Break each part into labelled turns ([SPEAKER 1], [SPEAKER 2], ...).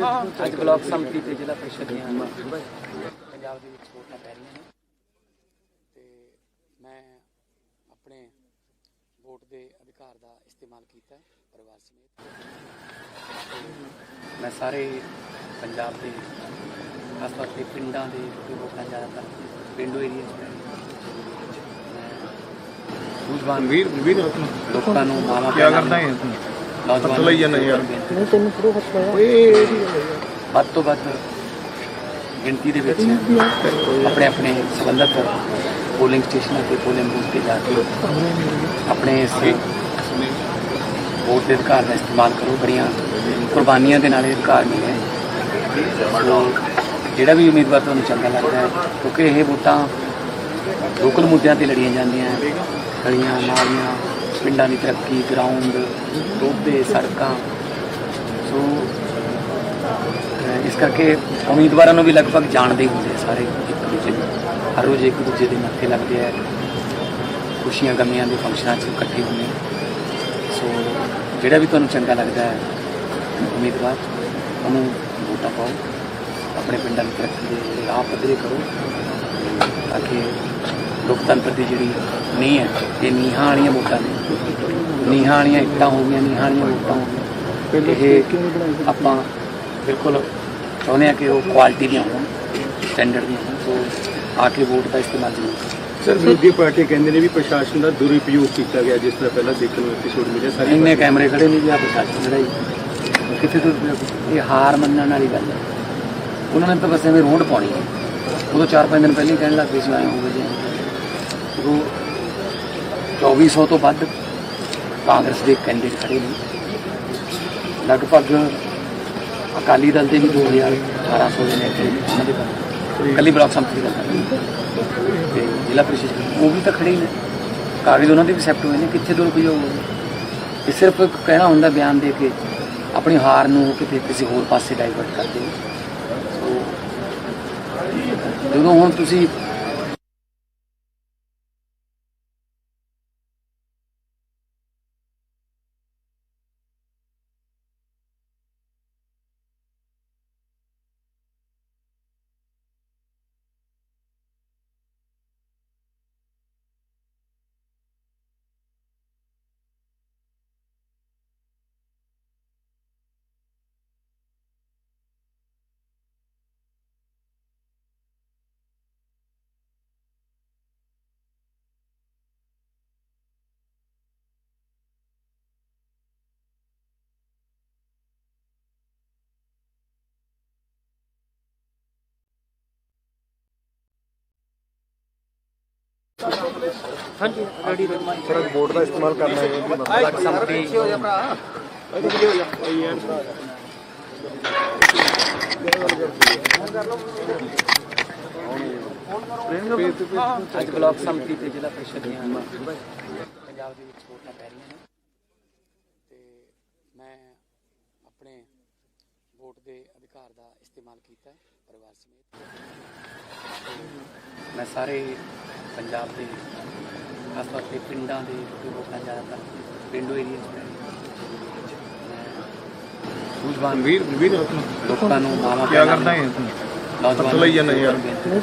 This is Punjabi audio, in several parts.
[SPEAKER 1] ਅੱਜ ਬਲਾਕ ਸੰਮਤੀ ਤੇ ਜ਼ਿਲ੍ਹਾ ਪ੍ਰੀਸ਼ਦ ਦੀਆਂ ਪੰਜਾਬ ਦੇ ਵਿੱਚ ਵੋਟਾਂ ਪੈ ਰਹੀਆਂ ਨੇ ਤੇ ਮੈਂ ਆਪਣੇ ਵੋਟ ਦੇ ਅਧਿਕਾਰ ਦਾ ਇਸਤੇਮਾਲ ਕੀਤਾ ਹੈ ਪਰਿਵਾਰ ਸਮੇਤ। ਮੈਂ ਸਾਰੇ ਪੰਜਾਬ ਦੇ ਖਾਸ ਤੌਰ ਤੇ ਪਿੰਡਾਂ ਦੇ ਵੋਟਾਂ ਜ਼ਿਆਦਾਤਰ ਪਿੰਡੂ ਏਰੀਆ 'ਚ ਸੂਝਵਾਨ
[SPEAKER 2] ਵੀਰ ਵੀਰ ਰਤਨ
[SPEAKER 1] ਲੋਕਾਂ ਨੂੰ ਮਾਵਾ
[SPEAKER 2] ਕੀ ਕਰਦਾ ਹੈ ਤੂੰ
[SPEAKER 1] ਨੌਜਵਾਨ
[SPEAKER 2] ਹੱਥ ਲਾਈ ਜਾਂਦਾ ਯਾਰ।
[SPEAKER 1] ਨਹੀਂ
[SPEAKER 2] ਓਏ
[SPEAKER 1] ਵੱਧ ਤੋਂ ਵੱਧ ਗਿਣਤੀ ਦੇ ਵਿੱਚ ਆਪਣੇ ਆਪਣੇ ਸੰਬੰਧਤ ਪੋਲਿੰਗ ਸਟੇਸ਼ਨਾਂ ਤੇ ਪੋਲਿੰਗ ਬੂਥ ਤੇ ਜਾ ਕੇ ਆਪਣੇ ਇਸ ਵੋਟ ਦੇ ਅਧਿਕਾਰ ਦਾ ਇਸਤੇਮਾਲ ਕਰੋ। ਬੜੀਆਂ ਕੁਰਬਾਨੀਆਂ ਦੇ ਨਾਲ ਇਹ ਅਧਿਕਾਰ ਮਿਲਿਆ ਜਿਹੜਾ ਵੀ ਉਮੀਦਵਾਰ ਤੁਹਾਨੂੰ ਚੰਗਾ ਲੱਗਦਾ ਹੈ ਕਿਉਂਕਿ ਇਹ ਵੋਟਾਂ ਲੋਕਲ ਮੁੱਦਿਆਂ ਤੇ ਲੜੀਆਂ ਜਾਂਦੀਆਂ ਗਲੀਆਂ ਨਾਲੀਆਂ ਪਿੰਡਾਂ ਦੀ ਤਰੱਕੀ ਗਰਾਊਂਡ ਟੋਭੇ, ਸੜਕਾਂ। ਸੋ ਇਸ ਕਰਕੇ ਉਮੀਦਵਾਰਾਂ ਨੂੰ ਵੀ ਲਗਭਗ ਜਾਣਦੇ ਹੀ ਹੁੰਦੇ ਆ ਸਾਰੇ ਇੱਕ ਦੂਜੇ ਨੂੰ। ਹਰ ਰੋਜ਼ ਇੱਕ ਦੂਜੇ ਦੇ ਮੱਥੇ ਲੱਗਦੇ ਆ। ਖੁਸ਼ੀਆਂ, ਗਮੀਆਂ ਦੇ ਫੰਕਸ਼ਨਾਂ 'ਚ ਇਕੱਠੇ ਹੁੰਦੇ ਸੋ ਜਿਹੜਾ ਵੀ ਤੁਹਾਨੂੰ ਚੰਗਾ ਲੱਗਦਾ ਹੈ, ਉਮੀਦਵਾਰ, ਉਹਨੂੰ ਵੋਟਾਂ ਪਾਓ। ਆਪਣੇ ਪਿੰਡਾਂ ਦੀ ਤਰੱਕੀ ਦੇ ਰਾਹ ਪੱਧਰੇ ਕਰੋ। ਤਾਂ ਕਿ ਲੋਕਤੰਤਰ ਦੀ ਜਿਹੜੀ ਨੀਂਹ ਹੈ, ਇਹ ਨੀਹਾਂ ਵਾਲੀਆਂ ਵੋਟਾਂ ਨੇ ਨੀਹਾਂ ਵਾਲੀਆਂ ਇੱਟਾਂ ਹੋ ਗਈਆਂ ਨੀਹਾਂ ਵਾਲੀਆਂ ਵੋਟਾਂ ਹੋ ਗਈਆਂ। ਇਹ ਆਪਾਂ ਬਿਲਕੁਲ ਚਾਹੁੰਦੇ ਆ ਕਿ ਉਹ ਕੁਆਲਿਟੀ ਦੀਆਂ ਹੋਣ ਸਟੈਂਡਰਡ ਦੀਆਂ ਹੋਣ ਸੋ ਆ ਕੇ ਵੋਟ ਦਾ ਇਸਤੇਮਾਲ ਜ਼ਰੂਰ
[SPEAKER 2] ਸਰ ਵਿਰੋਧੀ ਪਾਰਟੀ ਕਹਿੰਦੇ ਨੇ ਵੀ ਪ੍ਰਸ਼ਾਸਨ ਦਾ ਦੁਰਉਪਯੋਗ ਕੀਤਾ ਗਿਆ ਜਿਸ ਤਰ੍ਹਾਂ ਪਹਿਲਾਂ ਦੇਖਣ ਨੂੰ ਐਪੀਸੋਡ ਮਿਲਿਆ ਸਾਰੀ
[SPEAKER 1] ਇੰਨੇ ਕੈਮਰੇ ਖੜੇ ਨੇ ਜੀ ਆ ਪ੍ਰਸ਼ਾਸਨ ਲੜਾਈ। ਕਿੱਥੇ ਤੋਂ ਇਹ ਹਾਰ ਮੰਨਣ ਵਾਲੀ ਗੱਲ ਹੈ। ਉਹਨਾਂ ਨੇ ਤਾਂ ਬਸ ਐਵੇਂ ਰੋਡ ਪਾਉਣੀ ਹੈ। ਉਦੋਂ 4-5 ਦਿਨ ਪਹਿਲਾਂ ਹੀ ਕਹਿਣ ਲੱਗ ਪਏ ਸੀ ਆਏ ਹੋਵੇ ਜੀ। ਉਹ 2400 ਤੋਂ ਵੱਧ ਕਾਂਗਰਸ ਦੇ ਕੈਂਡੀਡੇਟ ਖੜੇ ਨੇ। ਲਗਭਗ ਅਕਾਲੀ ਦਲ ਦੇ ਵੀ 2800 ਦੇ ਨੇ ਉਹਨਾਂ ਦੇ ਕੋਲ ਕੱਲੀ ਬਲਾਕ ਸੰਮਤੀ ਦੀ ਗੱਲ ਕਰ ਰਹੀ ਤੇ ਜ਼ਿਲ੍ਹਾ ਪ੍ਰੀਸ਼ਦ ਉਹ ਵੀ ਤਾਂ ਖੜੇ ਹੀ ਨੇ। ਕਾਗਜ਼ ਉਹਨਾਂ ਦੇ ਵੀ ਸੈਪਟ ਹੋਏ ਨੇ। ਕਿੱਥੇ ਦੂਰ ਕੋਈ ਹੋਊਗਾ? ਇਹ ਸਿਰਫ ਕਹਿਣਾ ਹੁੰਦਾ ਬਿਆਨ ਦੇ ਕੇ, ਆਪਣੀ ਹਾਰ ਨੂੰ ਕਿਤੇ ਕਿਸੇ ਹੋਰ ਪਾਸੇ ਡਾਈਵਰਟ ਕਰਦੇ ਹੋ ਜਦੋਂ ਹੁਣ ਤੁਸੀਂ
[SPEAKER 2] ਸਰ ਵੋਟ ਦਾ ਇਸਤੇਮਾਲ ਕਰਨਾ ਹੈ
[SPEAKER 1] ਬਲਾਕ ਸੰਮਤੀ ਅੱਜ ਬਲਾਕ ਸੰਮਤੀ ਤੇ ਜ਼ਿਲ੍ਹਾ ਪ੍ਰੀਸ਼ਦ ਦੀਆਂ ਪੰਜਾਬ ਦੇ ਵਿੱਚ ਵੋਟਾਂ ਪੈ ਰਹੀਆਂ ਨੇ। ਤੇ ਮੈਂ ਆਪਣੇ ਵੋਟ ਦੇ ਅਧਿਕਾਰ ਦਾ ਇਸਤੇਮਾਲ ਕੀਤਾ ਹੈ ਪਰਿਵਾਰ ਸਮੇਤ। ਮੈਂ ਸਾਰੇ ਪੰਜਾਬ ਦੇ ਖਾਸ ਤੌਰ ਤੇ ਪਿੰਡਾਂ ਦੇ ਵੋਟਾਂ ਜ਼ਿਆਦਾਤਰ ਪਿੰਡੂ ਏਰੀਆ ਸੂਝਵਾਨ
[SPEAKER 2] ਵੀਰ ਵੀਰ
[SPEAKER 1] ਲੋਕਾਂ ਨੂੰ ਮਾਵਾ
[SPEAKER 2] ਕੀ ਕਰਦਾ ਹੈ
[SPEAKER 1] ਨੌਜਵਾਨ
[SPEAKER 2] ਹੱਥ ਲਾਈ ਜਾਂਦਾ ਯਾਰ।
[SPEAKER 1] ਨਹੀਂ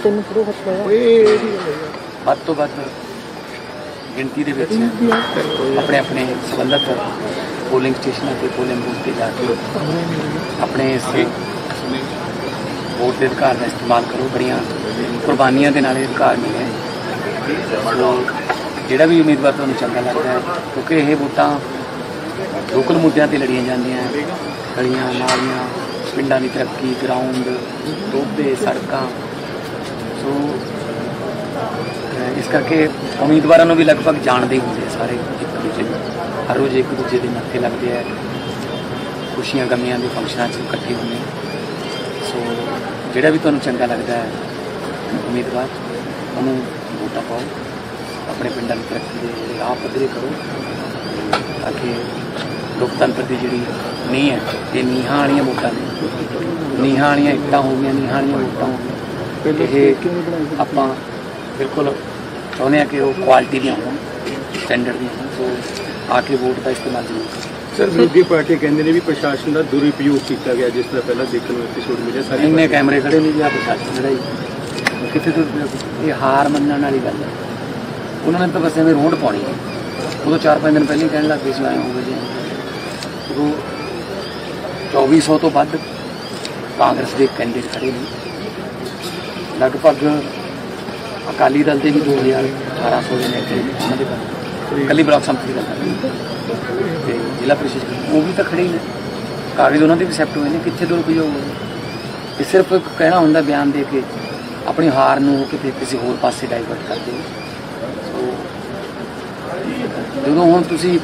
[SPEAKER 2] ਓਏ
[SPEAKER 1] ਵੱਧ ਤੋਂ ਵੱਧ ਗਿਣਤੀ ਦੇ ਵਿੱਚ ਆਪਣੇ ਆਪਣੇ ਸੰਬੰਧਤ ਪੋਲਿੰਗ ਸਟੇਸ਼ਨਾਂ ਤੇ ਪੋਲਿੰਗ ਬੂਥ ਤੇ ਜਾ ਕੇ ਆਪਣੇ ਇਸ ਵੋਟ ਦੇ ਅਧਿਕਾਰ ਦਾ ਇਸਤੇਮਾਲ ਕਰੋ। ਬੜੀਆਂ ਕੁਰਬਾਨੀਆਂ ਦੇ ਨਾਲ ਇਹ ਅਧਿਕਾਰ ਹੈ ਸੋ ਜਿਹੜਾ ਵੀ ਉਮੀਦਵਾਰ ਤੁਹਾਨੂੰ ਚੰਗਾ ਲੱਗਦਾ ਹੈ, ਕਿਉਂਕਿ ਇਹ ਵੋਟਾਂ ਲੋਕਲ ਮੁੱਦਿਆਂ ਤੇ ਲੜੀਆਂ ਜਾਂਦੀਆਂ ਹੈ। ਗਲੀਆਂ, ਨਾਲੀਆਂ, ਪਿੰਡਾਂ ਦੀ ਤਰੱਕੀ ਗਰਾਊਂਡ ਰੋਡੇ ਸੜਕਾਂ। ਸੋ ਇਸ ਕਰਕੇ ਉਮੀਦਵਾਰਾਂ ਨੂੰ ਵੀ ਲਗਭਗ ਜਾਣਦੇ ਹੀ ਹੁੰਦੇ ਆ ਸਾਰੇ ਇੱਕ ਦੂਜੇ ਨੂੰ। ਹਰ ਰੋਜ਼ ਇੱਕ ਦੂਜੇ ਦੇ ਮੱਥੇ ਲੱਗਦੇ ਆ। ਖੁਸ਼ੀਆਂ, ਗਮੀਆਂ ਦੇ ਫੰਕਸ਼ਨਾਂ 'ਚ ਇਕੱਠੇ ਹੁੰਦੇ ਸੋ ਜਿਹੜਾ ਵੀ ਤੁਹਾਨੂੰ ਚੰਗਾ ਲੱਗਦਾ ਹੈ, ਉਮੀਦਵਾਰ, ਉਹਨੂੰ ਵੋਟਾਂ ਪਾਓ। ਆਪਣੇ ਪਿੰਡਾਂ ਦੀ ਤਰੱਕੀ ਦੇ ਰਾਹ ਪੱਧਰੇ ਕਰੋ। ਤਾਂ ਕਿ ਲੋਕਤੰਤਰ ਦੀ ਜਿਹੜੀ ਨੀਂਹ ਹੈ ਇਹ ਨੀਹਾਂ ਵਾਲੀਆਂ ਵੋਟਾਂ ਨੇ। ਨੀਹਾਂ ਵਾਲੀਆਂ ਇੱਟਾਂ ਹੋ ਗਈਆਂ ਨੀਹਾਂ ਵਾਲੀਆਂ ਵੋਟਾਂ ਹੋ ਗਈਆਂ। ਇਹ ਆਪਾਂ ਬਿਲਕੁਲ ਚਾਹੁੰਦੇ ਆ ਕਿ ਉਹ ਕੁਆਲਿਟੀ ਦੀਆਂ ਹੋਣ ਸਟੈਂਡਰਡ ਦੀਆਂ ਹੋਣ। ਸੋ ਆ ਕੇ ਵੋਟ ਦਾ ਇਸਤੇਮਾਲ ਜ਼ਰੂਰ ਕਰੋ।
[SPEAKER 2] ਸਰ ਵਿਰੋਧੀ ਪਾਰਟੀ ਕਹਿੰਦੇ ਨੇ ਵੀ ਪ੍ਰਸ਼ਾਸਨ ਦਾ ਦੁਰਉਪਯੋਗ ਕੀਤਾ ਗਿਆ ਜਿਸ ਤਰ੍ਹਾਂ ਪਹਿਲਾਂ ਦੇਖਣ ਨੂੰ ਐਪੀਸੋਡ ਮਿਲਿਆ। ਸਾਰੀ
[SPEAKER 1] ਇੰਨੇ ਕੈਮਰੇ ਖੜੇ ਨੇ ਜੀ ਆ ਪ੍ਰਸ਼ਾਸਨ ਜਿਹੜਾ ਜੀ ਕਿੱਥੇ ਤੋਂ ਇਹ ਹਾਰ ਮੰਨਣ ਵਾਲੀ ਗੱਲ ਹੈ। ਉਹਨਾਂ ਨੇ ਤਾਂ ਬਸ ਐਵੇਂ ਰੋਡ ਪਾਉਣੀ ਹੈ। ਉਦੋਂ 4-5 ਦਿਨ ਪਹਿਲਾਂ ਕਹਿਣ ਲੱਗ ਪਏ ਸੀ ਆਏ ਹੋਗੇ ਜੀ। ਉਦੋਂ 2400 ਤੋਂ ਵੱਧ ਕਾਂਗਰਸ ਦੇ ਕੈਂਡੀਡੇਟ ਖੜੇ ਨੇ। ਲਗਭਗ ਅਕਾਲੀ ਦਲ ਦੇ ਵੀ 2000 1800 ਦੇ ਨੇ, ਉਹਨਾਂ ਦੇ ਕੋਲ। ਇਕੱਲੀ ਬਲਾਕ ਸੰਮਤੀ ਦੀ ਗੱਲ ਕਰ ਤੇ ਜ਼ਿਲ੍ਹਾ ਪ੍ਰੀਸ਼ਦ ਉਹ ਵੀ ਤਾਂ ਖੜੇ ਹੀ ਨੇ। ਕਾਗਜ਼ ਉਹਨਾਂ ਦੇ ਵੀ ਸੈਪਟ ਹੋਏ ਨੇ, ਕਿੱਥੇ ਦੁਰਉਪਯੋਗ ਹੋ ਰਿਹਾ ਇਹ ਸਿਰਫ ਕਹਿਣਾ ਹੁੰਦਾ ਬਿਆਨ ਦੇ ਕੇ ਆਪਣੀ ਹਾਰ ਨੂੰ ਕਿ ਫਿਰ ਕਿਸੇ ਹੋਰ ਪਾਸੇ ਡਾਈਵਰਟ ਕਰਦੇ ਹੋ? ਸੋ ਜਦੋਂ ਹੁਣ ਤੁਸੀਂ